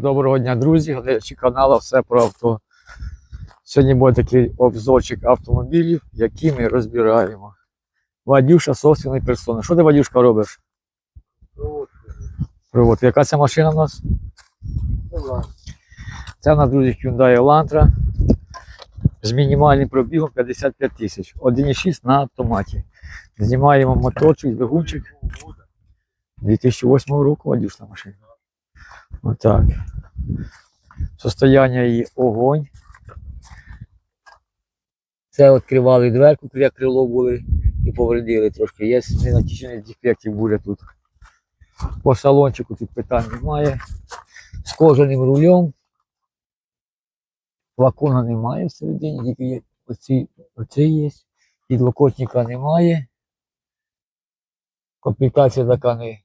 Доброго дня, друзі, глядачі каналу Все про авто. Сьогодні буде такий обзорчик автомобілів, які ми розбираємо. Вадюша собственної персони. Що ти, Вадюшка, робиш? Привод. Яка це машина в нас? Це в нас, друзі, Hyundai Elantra з мінімальним пробігом 55 тисяч. 1,6 на автоматі. Знімаємо моторчик, двигунчик. 2008 року Вадюшна машина. Отак. Состояння її огонь. Це відкривали дверку, кря крило були і повредили трошки. Є ненатічений дефектів буде тут. По салончику тут питань немає. З кожаним рулем. Флакона немає всередині, тільки є оці, оці є. Підлокотника немає. Комплектація така не,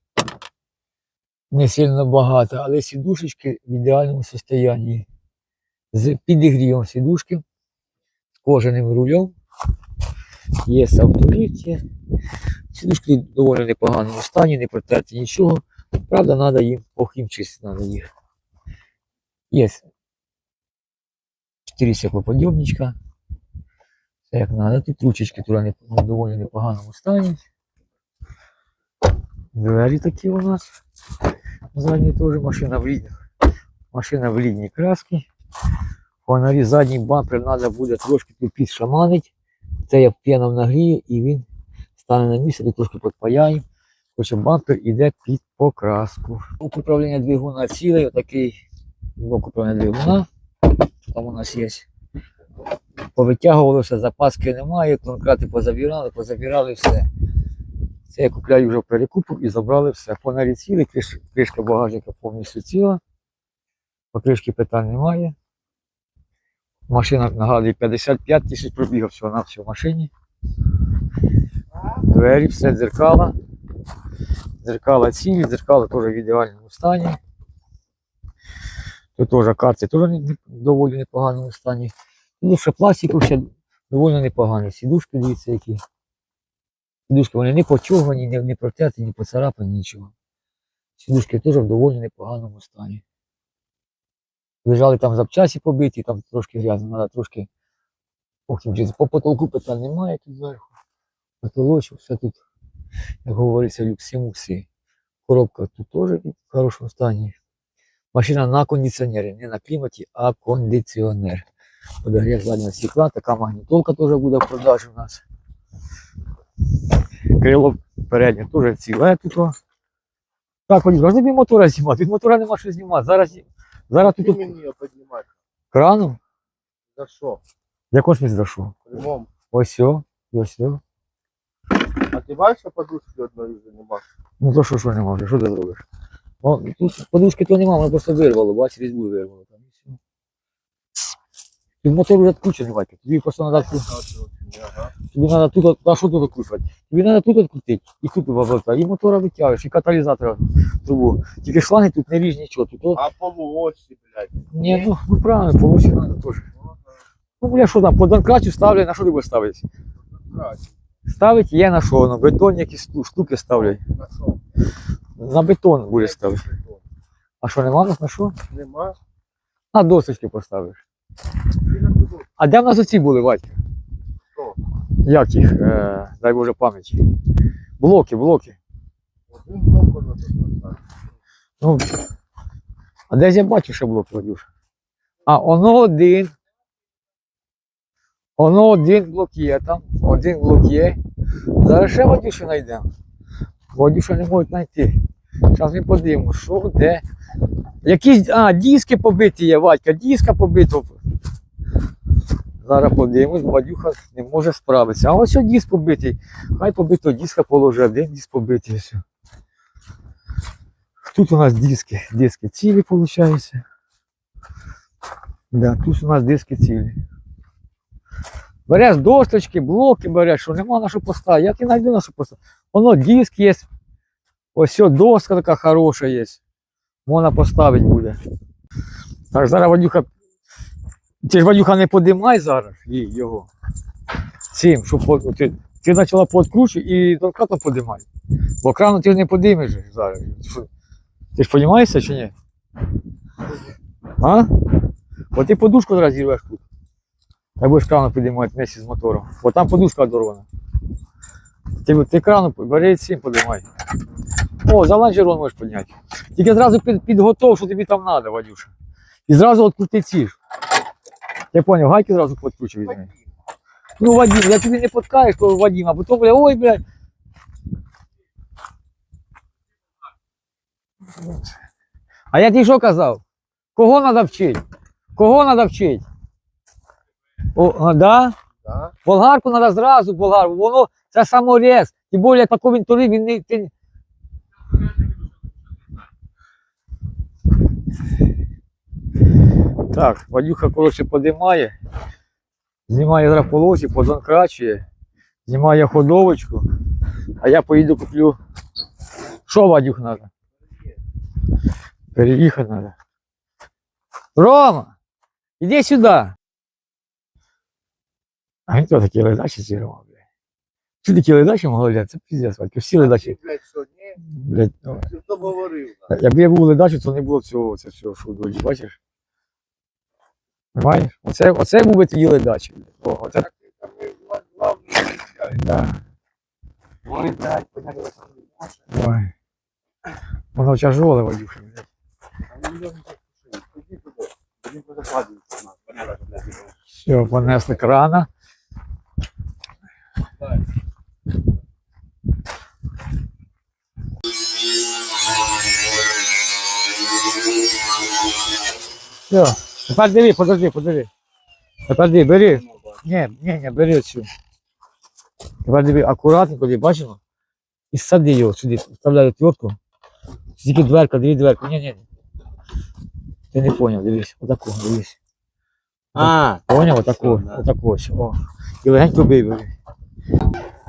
не сильно багата, але сідушечки в ідеальному стані. З підігрівом сідушки, з кожаним рулем. Є автоліфт, є. Сідушки доволі непоганому стані, не протерті нічого. Правда, треба їм похімчистити надо їх. Є 4 стеклоподйомничка. Все як треба. Тут ручечки туди не, в доволі непоганому стані. Двері такі у нас. Задній теж машина в літній. Машина в літній краски. Фонарі задній бампер треба буде трошки тут підшаманити. Це я п'яном нагрію і він стане на місце, тут трошки підпаяємо. Хоча бампер йде під покраску. Блок управління двигуна цілий, отакий блок управління двигуна. Там у нас є. Повитягувалося, запаски немає, конкрати позабирали, позабирали все. Це я купляю вже в перекупу і забрали все. Фонарі цілі, криш, кришка багажника повністю ціла. Покришки питань немає. Машина нагадує 55 тисяч пробігів всього на всій машині. Двері, все дзеркала. Дзеркала цілі, дзеркала теж в ідеальному стані. Тут теж карти теж в доволі непоганому стані. Ще пластику ще доволі непоганий. Сідушки, дивіться, які. Сідушки вони не почовгані, не, не протерті, не поцарапані, нічого. Сідушки теж в доволі непоганому стані. Лежали там запчасті побиті, там трошки грязно, треба трошки похімчити. По потолку питань немає тут зверху. Потолочок, все тут, як говориться, люксі-муксі. Коробка тут теж в хорошому стані. Машина на кондиціонері, не на кліматі, а кондиціонер. Подогрів заднього стекла, така магнітолка теж буде в продажі у нас. Крило переднє теж ціле тут. Так, Вадим, можна тобі мотора знімати? Від мотора нема що знімати. Зараз, зараз тут Ты от мне поднимать. крану. За что? Якось ми зайшов. Прямом. Ось все, ось все. А ты бачишь, подушки одной заниматься? Ну то що, що не може, що ти зробиш? О, тут подушки то нема, воно просто вирвало, бачиш, різьбу вирвало там і все. Ти мотор вже відкручений, Ватя. Тобі просто треба Ага. тобі треба тут, от- а що тут відкручувати? Тобі треба тут відкрутити, і тут вивалити, і мотора витягуєш, і каталізатора трубу. Тільки шланги тут не ріж нічого. Тут, о, А полуоси, блядь. ні, ну, ну правильно, полосі треба теж. Ну, бля, що там, по донкрачу ставлять, на що ти будеш ставити? Брать. Ставить є на що, на бетон якісь шту- штуки ставлять. На що? На бетон буде ставити. А що, нема в нас на що? Нема. На досочки поставиш. На? А де в нас оці були, Вадька? Як їх, е, дай Боже пам'яті. Блоки, блоки. Один блок воно тут. Ну, а десь я бачу, що блоки, Вадюша. А, воно один. Воно один блок є там. Один блок є. Зараз ще Вадюшу знайдемо. Вадюша не можуть знайти. Зараз ми подивимося, що, де. Якісь, а, диски побиті є, Вадька, диска побито. Зараз подивимось, Вадюха не може справитися. А ось диск побитий. Хай побитого диска положи, один диск побитий. Все. Тут у нас диски, диски цілі, виходить. Да, тут у нас диски цілі. Береш досточки, блоки береш, що нема на що поставити. Я ти знайду на що поставити. Воно диск є. Ось доска така хороша є. Можна поставити буде. Так, зараз Вадюха. Ти ж Вадюха не подимай зараз його. Цим, щоб ти, ти почала подкручувати і донкратом подимай. Бо крану ти ж не подимеш зараз. Ти ж розумієшся чи ні? А? От ти подушку зараз зірвеш тут. Та будеш крану підіймати вместе з мотором. Бо там подушка одорвана. Ти, ти крану бери цим подимай. О, за ланжерон можеш підняти. Тільки зразу під, підготов, що тобі там треба, Вадюша. І зразу відкрути ці ж. Я поняв, гайки зразу візьми. Ну, Вадим, я тобі не подкаєш, то Вадим, а потім, бля, ой, бля. А я тобі що казав? Кого треба вчити? Кого треба вчити? О, да? Да? Болгарку треба зразу, болгарку. Воно це саморез. Тим більше такого він турив, він не. Ти... Так, Вадюха, коротше, подимає. Знімає зараз полосі, подонкрачує, знімає ходовочку, а я поїду куплю. Що Вадюх треба? Переїхати треба. Рома! Іди сюди. А він хто такі ледачі Рома, блядь? Що такі ледачі могли Це піздець, Вадько, всі ледачі. Блядь, що, ну, говорив? Якби я був ледачі, то не було цього, це всього шудолі, бачиш? Бачиш? Оце, оце був би твій ледачі. О, оце, да. Ой, блядь. Ой. Воно тяжоле, Вадюша. Все, понесли крана. Все. Тепер диви, подожди, подожди. Тепер диви, бери. Ні, ні, ні, бери оцю. Тепер диви, акуратненько, диви, бачимо? І сади його сюди, вставляй отвертку. Тільки дверка, диви дверку. Ні, ні. ні. Ти не поняв, дивись, отаку, дивись. А, Поняв, отаку, Все, да. отаку ось. О. І легенько бий, бери.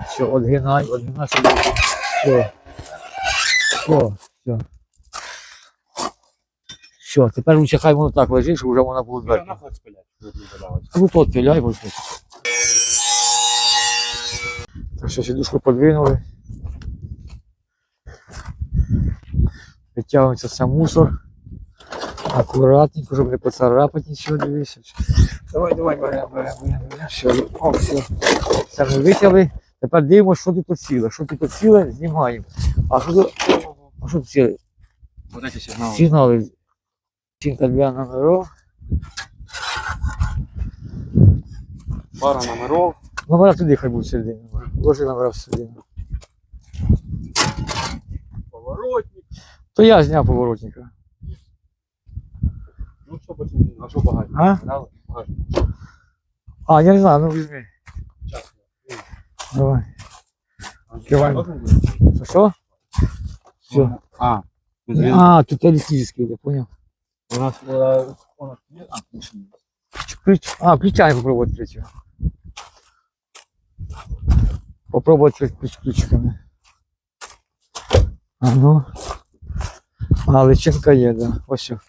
Все, одгинай, одгинай собі. Все. Все, все. Все, тепер лучше хай воно так лежить, щоб вже вона була я дверка. нахуй спиляю. щоб. Ну, бо. Так що сідушку подвинули. Витягується сам мусор. Акуратненько, щоб не поцарапати нічого, дивися. Давай, давай, беремо, беремо, беремо. Все, о, все. Це ми витягли. Тепер дивимося, що тут ціле. Що тут ціле, знімаємо. А що тут, а що тут ціле? Вот эти сигналы. Сигнали. Чинка для номеров. Пара номеров. Номера туди хай будуть всередині. Ложи номера всередину. Поворотник. То я зняв поворотника. Ну, що бачимо, а що багато? А? А, я не знаю, ну візьми. Щас. Давай. Бути? Що? Все. А, А, тут электрический, я понял. у нас е, у нас є? А, ключ є. Ключ. А, ключами попробовать открыть его. Попробовать открыть ключ ключиками. А ну. А, личинка є, да. Ось все.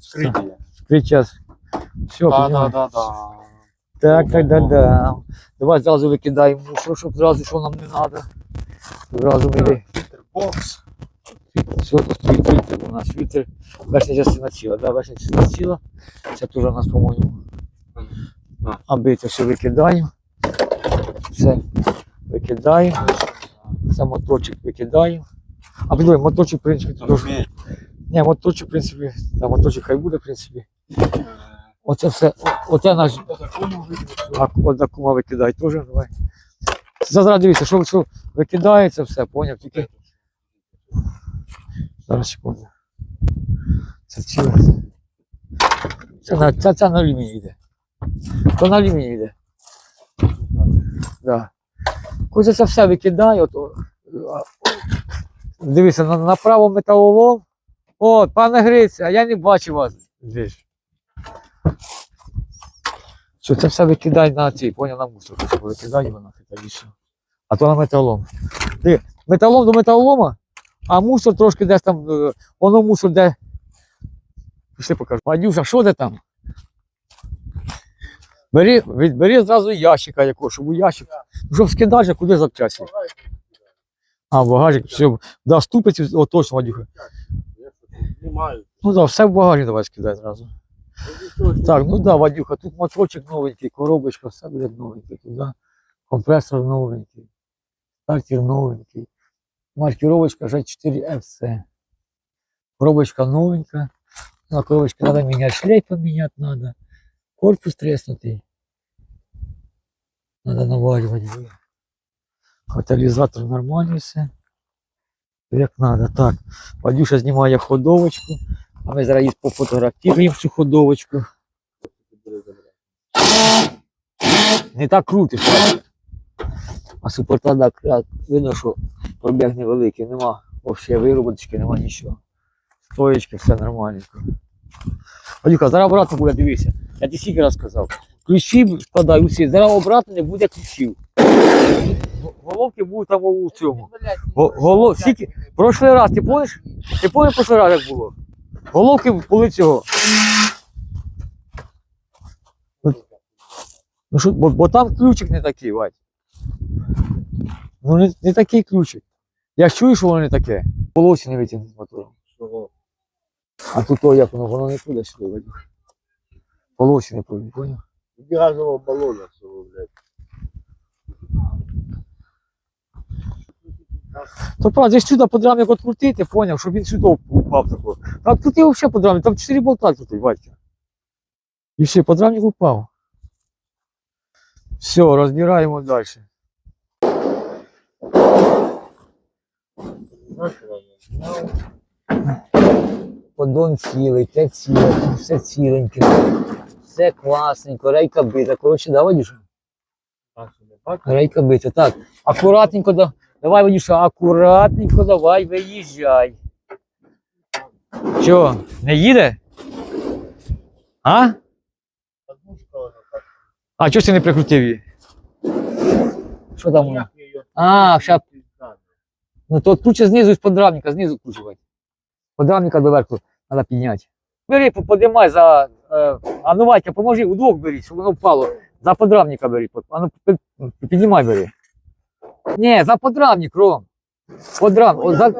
Скриті є. Открыть час. Все, Да, да, да, да. Так, так, да, да. Давай зразу викидаємо мусор, щоб зразу, що нам не треба. Зразу ми Бокс. фільтр у нас. Фільтр, верхня частина ціла, да, верхня частина ціла. Це теж у нас, по-моєму. Аби це все викидаємо. Це викидаємо. Це моторчик викидаємо. А підой, моторчик, в принципі, теж. Ні, моторчик, в принципі, да, моторчик хай буде, в принципі. Оце все, оце наш кума викидай теж давай. Зараз дивіться, що, що викидається все, поняв, тільки. Зараз секунду. Це ціле. Це на, це, це на алюміній йде. То на алюміній йде. Да. Коли це все викидає, от, о, дивіться, на, направо металолом. О, пане Гриць, а я не бачу вас. Дивись. Що це все викидай на цей, поняв, на мусор. Викидай його нафіг. А то на металолом. Ти, металолом до металолома, а мусор трошки десь там, е, воно мусор де. Пішли покажу. Вадюша, що де там? Бери, від- бери зразу ящика якого, щоб у ящик. Щоб скидаєш, куди запчасти? А, в багажник, все. Да, ступиці, о, точно, Вадюха. Ну так, все в багажі давай скидай зразу. Так, ну да, Вадюха, тут моторчик новенький, коробочка, все буде новеньке туди. Компресор новенький, стартер новенький. Маркировочка G4FC. Коробочка новенькая. На коробочке надо менять, шлейф поменять надо. Корпус треснутый. Надо наваливать. блин. Катализатор нормальный все. Як надо. Так, Вадюша знімає ходовочку. А ми зараз її пофотографіруємо цю ходовочку. Не так крутиш. бачиш? А суперклада крат, видно, що пробіг невеликий, нема взагалі вироботочки, нема нічого. Стоєчки, все нормальненько. Вадюка, зараз обратно буде, дивися. Я ти скільки раз сказав. Ключі вкладай усі, зараз обратно не буде ключів. Головки будуть там у цьому. Го- голо- скільки- Прошлий раз, ти помниш? Ти пам'ятаєш прошлий раз як було? Головки були цього. Ну що, бо, бо там ключик не такий, Вадь. Ну не, не такий ключик. Я ж чую, що воно не таке. Волосся не витягнуть з мотором. А тут то як воно, воно не туди сюди, Вадюх. Волосся не пройде, поняв? Газового балона цього, блядь. То правда, десь сюди подрамник відкрутити, поняв, щоб він сюди упав такого. А тут я взагалі подрамник, там 4 болта крутить, Вадька. І все, подрамник упав. Все, розбираємо далі. Подон цілий, те ціле, все ціленьке. Все класненько, рейка бита. Коротше, да, Вадюша? Рейка бита. Так, акуратненько, да. давай, Вадюша, акуратненько, давай, виїжджай. Що, не їде? А? А чого ти не прикрутив її? Що там? воно? А, ща- Ну то круче знизу з подрамника, знизу кручувати. Подрамника доверху треба підняти. Бери, по- подимай за. Е, а ну Ватя, поможи, удвох бери, щоб воно впало. За подрамника бери. А ну піднімай бери. Ні, за подрамник, Ром. Подрам. О, за...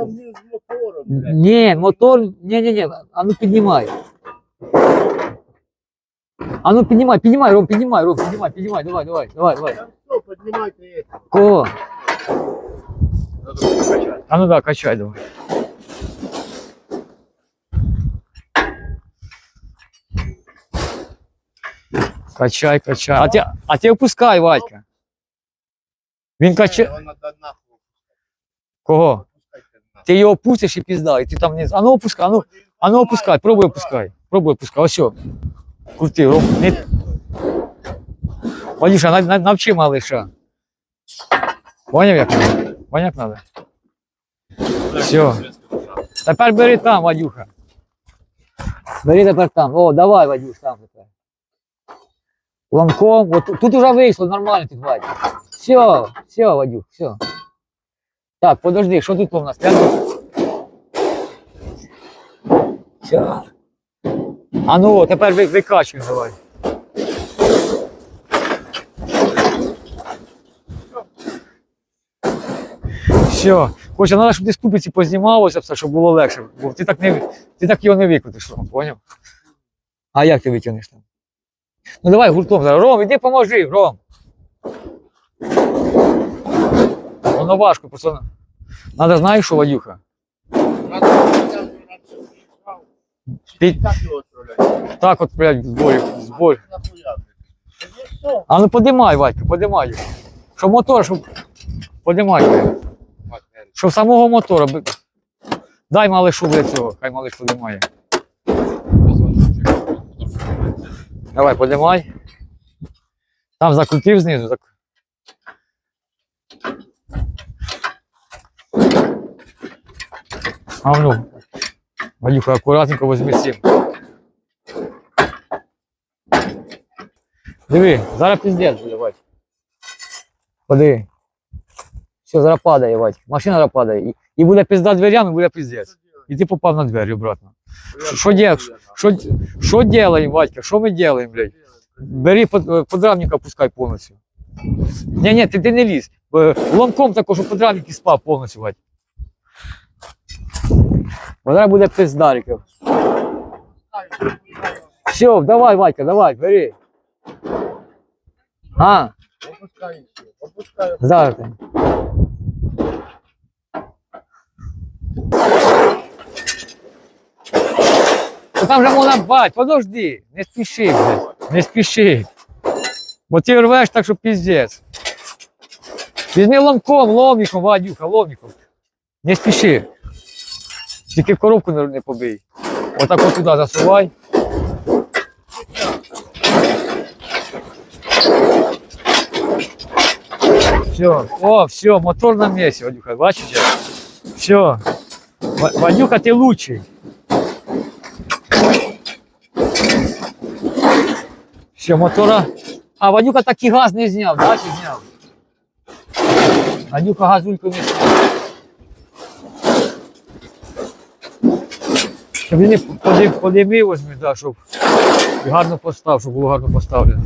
Ні, мотор. Ні, ні, ні. А ну піднімай. А ну піднімай, піднімай, Ром, піднімай, Ром, піднімай, піднімай, давай, давай, давай, давай. Кого? А ну да, качай давай. Качай, качай. А ти, а ти опускай, Вадька. Він качає. Кого? Ти його опустиш і пізда, і ти там не. А ну опускай, а ну, а ну опускай, пробуй опускай. Пробуй опускай. Ось. Крути, Ром. Не... Вадюша, нав- нав- навчи малиша. Поняв як? Надо? Як? Все. Тепер бери там, Вадюха. Бери тепер там. О, давай, Вадюш, там тепер. Ломком. От, тут- уже вийшло, нормально тут, Вадя. Все, все, Вадюх, все. Так, подожди, що тут у нас? Все. А ну, тепер ви, викачуй давай. Все. Хоча треба, щоб ти ступиці познімалося все, щоб було легше. Бо ти так, не, ти так його не викрутиш, Ром, поняв? А як ти витягнеш там? Ну давай гуртом зараз. Ром, іди поможи, Ром. Воно важко, просто. Надо знаєш, що Вадюха? Під... Так от, блядь, з болю, з болю. Нахуя, блядь? Иди всё. А ну подимай, Вадька, подимай. Щоб мотор, щоб. Подимай. Щоб самого мотора. Дай малишу для цього, хай малиш подимає. Давай, подимай. Там закрутив знизу. Зак... А ну. Вадюха, акуратненько возьми сім. Диви, зараз піздець буде, Вадь. Все, зараз падає, Вадь. Машина зараз падає. І, і буде пізда дверями, буде піздець. І ти попав на двері обратно. Що делаешь? Що, що делаем, Вадька? Що ми делаем, блядь? Бери е, подрамника, пускай повністю. Ні, ні, ти, ти не лізь. Е, Ломком також, щоб подрамник і спав повністю, Вадь. Вона буде пиздариків. Все, давай, Вадька, давай, бери. А, Опускай опускай. зараз. Там же можна бать, подожди, не спіши, блядь, не спіши. Бо ти рвеш так, що піздець. Візьми ломком, ломіком, Вадюха, ломіком. Не спіши. Тільки коробку не, побий. Отак от туди засувай. Все, о, все, мотор на месте, Вадюха, бачите? Все. Вадюха, ти лучший. Все, мотора. А, Вадюка такий газ не зняв, да, чи зняв? Ванюка газульку не зняв. Щоб він не подив, подивив, да, щоб гарно постав, щоб було гарно поставлено.